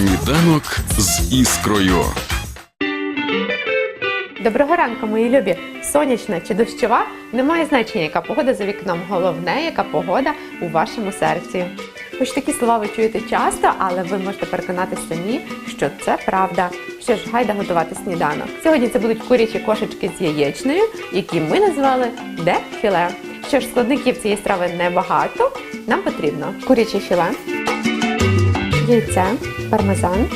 Сніданок з іскрою. Доброго ранку, мої любі! Сонячна чи дощова немає значення, яка погода за вікном. Головне, яка погода у вашому серці. Хоч такі слова ви чуєте часто, але ви можете переконатися самі, що це правда. Що ж, гайда готувати сніданок. Сьогодні це будуть курячі кошечки з яєчнею, які ми назвали де філе. Що ж, складників цієї страви небагато. Нам потрібно куряче філе, яйце, пармезан,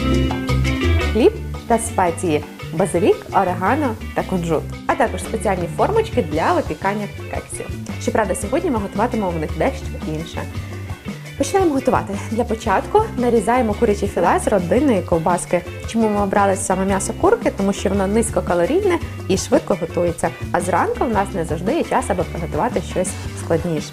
хліб та спеції, базилік, орегано та кунжут, а також спеціальні формочки для випікання кексів. Щоправда, сьогодні ми готуватимемо в них дещо інше. Починаємо готувати. Для початку нарізаємо куряче філе з родинної ковбаски. Чому ми обрали саме м'ясо курки? Тому що воно низькокалорійне і швидко готується. А зранку в нас не завжди є час, аби приготувати щось складніше.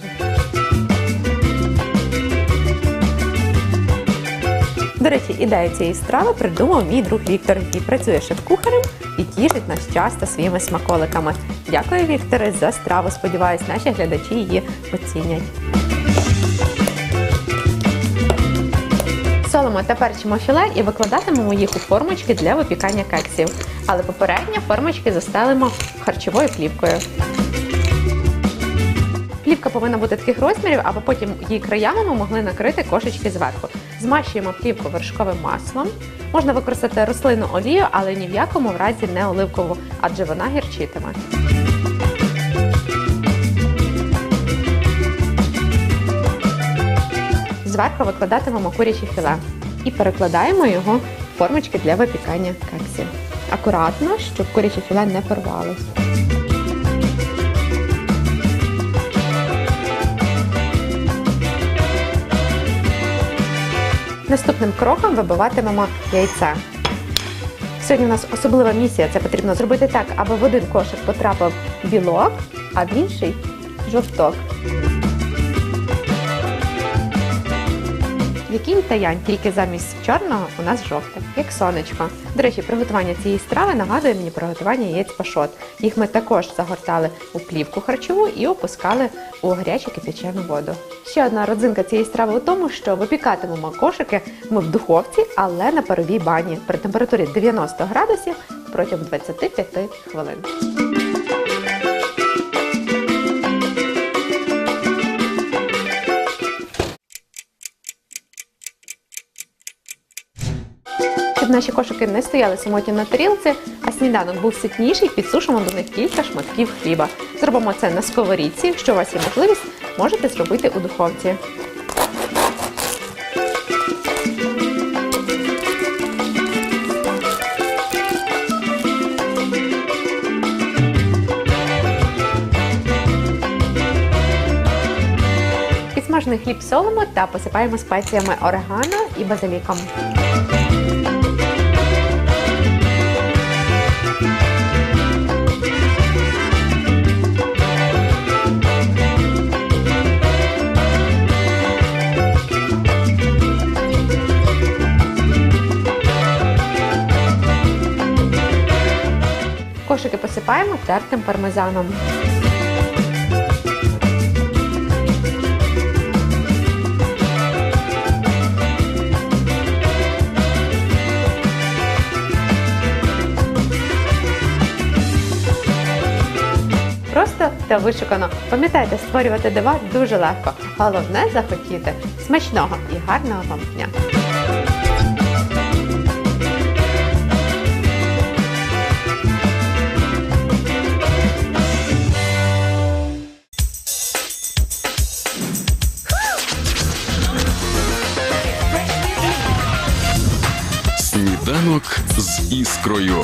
До речі, ідею цієї страви придумав мій друг Віктор, який працює шеф-кухарем і тішить нас часто своїми смаколиками. Дякую, Вікторе, за страву. Сподіваюсь, наші глядачі її оцінять. Солимо та перчимо філе і викладатимемо їх у формочки для випікання кексів. Але попередньо формочки застелимо харчовою плівкою. Плівка повинна бути таких розмірів, аби потім її краями ми могли накрити кошечки зверху. Змащуємо плівку вершковим маслом. Можна використати рослинну олію, але ні в якому разі не оливкову, адже вона гірчитиме. Зверху викладатимемо куряче філе і перекладаємо його в формочки для випікання кексів. Акуратно, щоб куряче філе не порвалось. Наступним кроком вибиватимемо яйце. Сьогодні у нас особлива місія. Це потрібно зробити так, аби в один кошик потрапив білок, а в інший жовток. Який таянь, тільки замість чорного у нас жовте, як сонечко. До речі, приготування цієї страви нагадує мені приготування яєць пашот. Їх ми також загортали у плівку харчову і опускали у гарячу кипячену воду. Ще одна родзинка цієї страви у тому, що випікатимемо кошики ми в духовці, але на паровій бані при температурі 90 градусів протягом 25 хвилин. Наші кошики не стояли самотні на тарілці, а сніданок був ситніший, підсушимо до них кілька шматків хліба. Зробимо це на сковорідці. Якщо у вас є можливість, можете зробити у духовці. Підсмажений хліб солимо та посипаємо спеціями орегано і базиліком. Кошики посипаємо тертим пармезаном. Просто та вишукано. Пам'ятайте, створювати дива дуже легко. Головне захотіти смачного і гарного вам дня. Сніданок з іскрою.